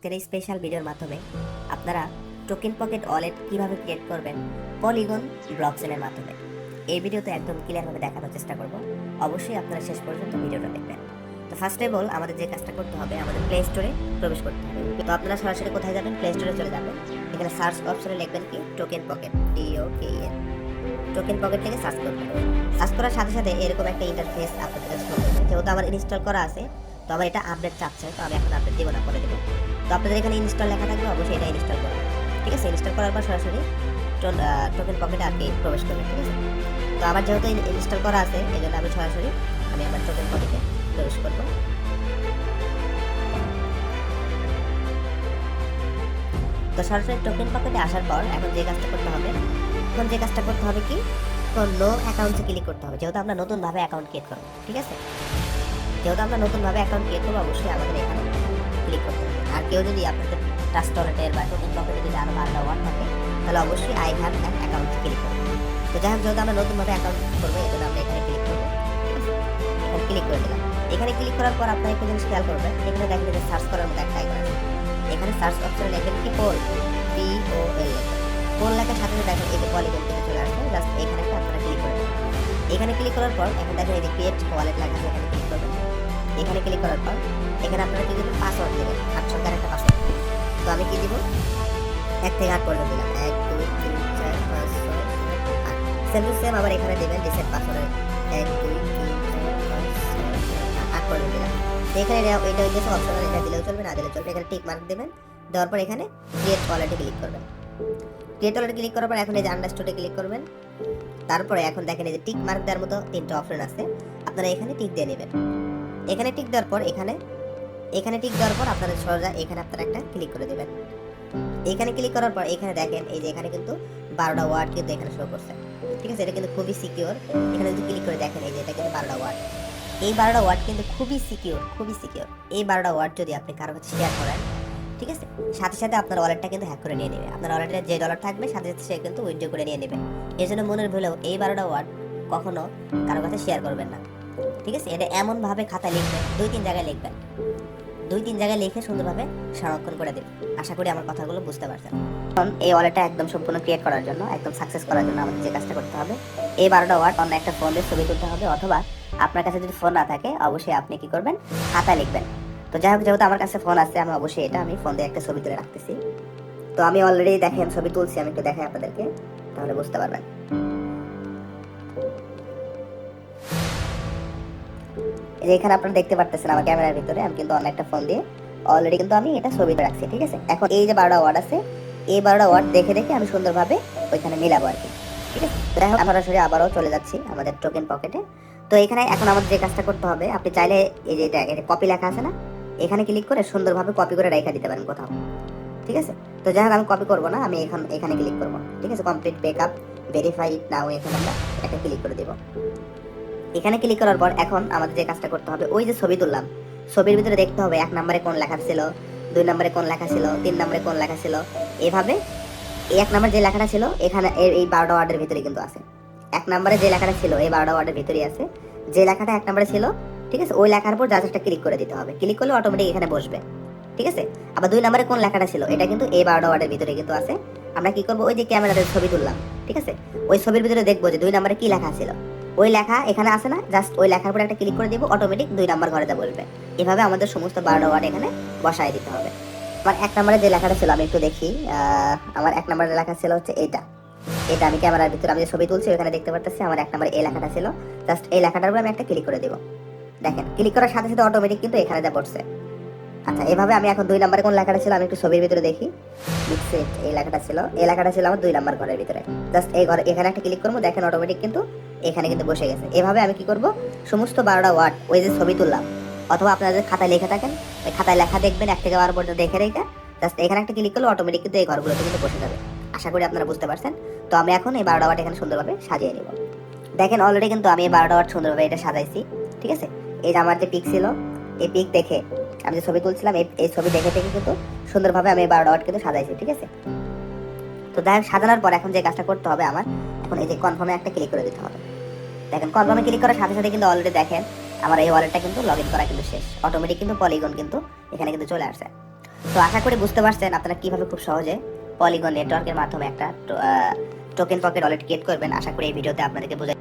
আজকের এই স্পেশাল ভিডিওর মাধ্যমে আপনারা টোকেন পকেট ওয়ালেট কীভাবে ক্রিয়েট করবেন পলিগন ব্লকচেনের মাধ্যমে। এই ভিডিওতে একদম ক্লিয়ারভাবে দেখানোর চেষ্টা করব। অবশ্যই আপনারা শেষ পর্যন্ত ভিডিওটা দেখবেন। তো ফার্স্ট অফ অল আমাদের যে কাজটা করতে হবে, আমাদের প্লে স্টোরে প্রবেশ করতে হবে। তো আপনারা সরাসরি কোথায় যাবেন? প্লে স্টোরে চলে যাবেন। এখানে সার্চ অপশনে লিখবেন কি? Token pocket T O K N token pocket থেকে সার্চ করবেন। সার্চ করার সাথে সাথে এরকম একটা ইন্টারফেস আপনাদের কাছে যেহেতু আমার ইনস্টল করা আছে তো আমার এটা আপডেট চাচ্ছে, তো আমি এখন আপডেট দেবো না করে দেবো। তো আপনাদের এখানে ইনস্টল লেখা থাকবে, অবশ্যই এটা ইনস্টল করবেন ঠিক আছে? ইনস্টল করার পর সরাসরি টোকেন পকেটে আপনি প্রবেশ করবেন ঠিক আছে? তো আমার যেহেতু ইনস্টল করা আছে, এই জন্য আমি সরাসরি আমি আমার টোকেন পকেটে প্রবেশ করব। তো সরাসরি টোকেন পকেটে আসার পর এখন যে কাজটা করতে হবে, এখন যে কাজটা করতে হবে কি? নো অ্যাকাউন্টে ক্লিক করতে হবে, যেহেতু আমরা নতুনভাবে অ্যাকাউন্ট ক্রিয়েট করব, ঠিক আছে? যেহেতু আমরা নতুনভাবে অ্যাকাউন্ট ক্রিয়েট করব, অবশ্যই আমাদের এখানে ক্লিক করতে হবে। আর কেউ যদি আপনাদের ট্রাস্টরেটের বা টোকেন পকেটে যদি আরও আলাদা ওয়ান থাকে, তাহলে অবশ্যই I have an account click করব তো যাই হোক, যেহেতু আমরা নতুনভাবে অ্যাকাউন্ট করব, এই জন্য আমরা এখানে ক্লিক করব। ক্লিক করে দিলাম। এখানে ক্লিক করার পর আপনারা একটু জিনিস খেয়াল করবেন, এখানে দেখেন সার্চ করার মতো একটা আইকন আছে। এখানে সার্চ অপশনে লিখবেন কি পোল ক্লিক করার পর এখন দেখেন এই যে ক্রিয়েট ওয়ালেট লেখা এখানে ক্লিক করবেন। এখানে ক্লিক করার পর এখানে আপনারা কি দেবেন? পাসওয়ার্ড দেবেন আট সংখ্যার একটা পাসওয়ার্ড তো আমি কি দিব? এক থেকে আট পর্যন্ত দিলাম। এক, দুই, তিন, চার, পাঁচ, ছয়, আট। সেম টু সেম আবার এখানে দেবেন রিসেট পাসওয়ার্ড এক, দুই, তিন, চার, পাঁচ, ছয় আট পর্যন্ত দিলাম। এখানে এটা হচ্ছে অপশনাল এটা দিলেও চলবে, না দিলেও চলবে। এখানে টিক মার্ক দেবেন, দেওয়ার পর এখানে ক্রিয়েট ওয়ালেটে ক্লিক করবেন। ক্রিয়েট ওয়ালেটে ক্লিক করার পর এখন এই যে আন্ডারস্টুডে ক্লিক করবেন। তারপরে এখন দেখেন এই যে টিক মার্ক দেওয়ার মতো তিনটা অপশন আছে। আপনারা এখানে টিক দিয়ে নেবেন। এখানে টিক দেওয়ার পর এখানে এখানে টিক দেওয়ার পর আপনারা সোজা এখানে আপনারা একটা ক্লিক করে দেবেন। এখানে ক্লিক করার পর এখানে দেখেন এই যে এখানে কিন্তু বারোটা ওয়ার্ড কিন্তু এখানে শো করছে। ঠিক আছে? এটা কিন্তু খুবই সিকিউর এখানে যদি ক্লিক করে দেখেন এই যে এটা কিন্তু বারোটা ওয়ার্ড এই বারোটা ওয়ার্ড কিন্তু খুবই সিকিউর খুবই সিকিউর এই বারোটা ওয়ার্ড যদি আপনি কারও কাছে শেয়ার করেন ঠিক আছে? সাথে সাথে আপনার ওয়ালেটটা কিন্তু হ্যাক করে নিয়ে নেবে। আপনার ওয়ালেটে যে ডলার থাকবে, সাথে সাথে সে কিন্তু উইথড্র করে নিয়ে নেবে। এই জন্য মনের ভুলেও এই বারোটা ওয়ার্ড কখনো কারও কাছে শেয়ার করবেন না। ঠিক আছে? এটা এমনভাবে খাতায় লিখবেন দুই তিন জায়গায় লিখবেন। দুই তিন জায়গায় লিখে সুন্দরভাবে সংরক্ষণ করে দেবেন আশা করি আমার কথাগুলো বুঝতে পারছেন। এখন এই ওয়ালেটটা একদম সম্পূর্ণ ক্রিয়েট করার জন্য, একদম সাকসেস করার জন্য আমাদের যে কাজটা করতে হবে, এই বারোটা ওয়ার্ড অন্য একটা ফোনের ছবি তুলতে হবে অথবা আপনার কাছে যদি ফোন না থাকে, অবশ্যই আপনি কি করবেন? খাতায় লিখবেন। তো যাই হোক, যেহেতু আমার কাছে ফোন আছে, আমি অবশ্যই এটা আমি ফোন দিয়ে একটা ছবি তুলে রাখতেছি। তো আমি অলরেডি দেখেন ছবি তুলছি, আমি একটু দেখাই আপনাদেরকে, তাহলে বুঝতে পারবেন। এখানে আপনারা দেখতে পারতেছেন আমার ক্যামেরার ভিতরে, আমি কিন্তু অন্য একটা ফোন দিয়ে অলরেডি কিন্তু আমি এটা ছবিতে রাখছি, ঠিক আছে? এখন এই যে বারোটা ওয়ার্ড আছে, এই বারোটা ওয়ার্ড দেখে দেখে আমি সুন্দরভাবে ওইখানে মিলাবো আর কি, ঠিক আছে? আমরা সরাসরি আবারও চলে যাচ্ছি আমাদের টোকেন পকেটে তো এখানে এখন আমাদের যে কাজটা করতে হবে, আপনি চাইলে এই যে এটা কপি লেখা আছে না এখানে ক্লিক করে সুন্দরভাবে কপি করে রেখে দিতে পারেন কোথাও। ঠিক আছে? তো যাই হোক, আমি কপি করব না, আমি এখন এখানে ক্লিক করব। ঠিক আছে? কমপ্লিট ব্যাকআপ ভেরিফাই নাও এখানে আমরা একটা ক্লিক করে দেবো। এখানে ক্লিক করার পর এখন আমাদের যে কাজটা করতে হবে, ওই যে ছবি তুললাম। ছবির ভিতরে দেখতে হবে এক নম্বরে কোন লেখা ছিল, দুই নম্বরে কোন লেখা ছিল, তিন নম্বরে কোন লেখা ছিল। এভাবে এই এক নম্বর যে লেখাটা ছিল, এখানে এই বারোটা ওয়ার্ডের ভিতরে কিন্তু আছে। এক নম্বরে যে লেখাটা ছিল, এই বারোটা ওয়ার্ডের ভিতরেই আছে। যে লেখাটা এক নম্বরে ছিল ঠিক আছে? ওই লেখার উপর জাস্ট ক্লিক করে দিতে হবে। ক্লিক করলে অটোমেটিক এখানে বসবে। ঠিক আছে? আবার দুই নম্বরে কোন লেখাটা ছিল? এটা কিন্তু এই বারোটা ওয়ার্ডের ভিতরে কিন্তু আছে। আমরা কি করব? ওই যে ক্যামেরাতে ছবি তুললাম। ঠিক আছে? ওই ছবির ভিতরে দেখব যে দুই নম্বরে কি লেখা ছিল। ওই লেখা এখানে আছে না? জাস্ট ওই লেখার উপর একটা ক্লিক করে দিব অটোমেটিক দুই নাম্বার ঘরেতে বসবে। এভাবে আমাদের সমস্ত বারোটা ওয়ার্ড এখানে বসায় দিতে হবে। আমার এক নম্বরে যে লেখাটা ছিল, আমি একটু দেখি। আমার এক নম্বরের লেখা ছিল হচ্ছে এটা। এটা আমি ক্যামেরার ভিতরে, আমি যে ছবি তুলছি, ওখানে দেখতে পারতেছি আমার এক নম্বরে এই লেখাটা ছিল। জাস্ট এই লেখাটার উপর আমি একটা ক্লিক করে দিব। দেখেন ক্লিক করার সাথে সাথে অটোমেটিক কিন্তু এখানে যা পড়ছে। আচ্ছা এভাবে আমি এখন দুই নম্বরে কোন লেখাটা ছিল আমি একটু ছবির ভিতরে দেখি। মিক্সেট এই লেখাটা ছিল। এই লেখাটা ছিল আমার দুই নাম্বার ঘরের ভিতরে। জাস্ট এই ঘরে, এখানে একটা ক্লিক করব, দেখেন অটোমেটিক কিন্তু এখানে কিন্তু বসে গেছে। এভাবে আমি কি করব? সমস্ত বারোটা ওয়ার্ড ওই যে ছবি তুললাম। অথবা আপনারা যদি খাতায় লেখা থাকেন, ওই খাতায় লেখা দেখবেন, এক থেকে বারো পর্যন্ত দেখে রেখে জাস্ট এখানে একটা ক্লিক করলে অটোমেটিক কিন্তু এই ঘরগুলোতে কিন্তু বসে যাবে। আশা করি আপনারা বুঝতে পারছেন। তো আমি এখন এই বারোটা ওয়ার্ড এখানে সুন্দরভাবে সাজিয়ে নিব। দেখেন অলরেডি কিন্তু আমি এই বারোটা ওয়ার্ড সুন্দরভাবে এটা সাজাইছি। ঠিক আছে? এই যে আমার যে পিক ছিল, এই পিক দেখে আমি যে ছবি তুলছিলাম, এই ছবি দেখে দেখে কিন্তু সুন্দরভাবে আমি এই বারোটা কিন্তু সাজাইছি, ঠিক আছে? তো হোক, সাজানোর পর এখন যে কাজটা করতে হবে আমার, এখন এই যে কনফার্মে একটা ক্লিক করে দিতে হবে। দেখেন কনফার্মে ক্লিক করার সাথে সাথে কিন্তু অলরেডি দেখেন, আমার এই ওয়ালেটটা কিন্তু লগ ইন করা কিন্তু শেষ। অটোমেটিক কিন্তু পলিগন কিন্তু এখানে কিন্তু চলে আসছে তো আশা করি বুঝতে পারছেন আপনারা কীভাবে খুব সহজে পলিগন নেটওয়ার্কের মাধ্যমে একটা টোকেন পকেট ওয়ালেট ক্রিয়েট করবেন। আশা করি এই ভিডিওতে আপনাদেরকে বোঝা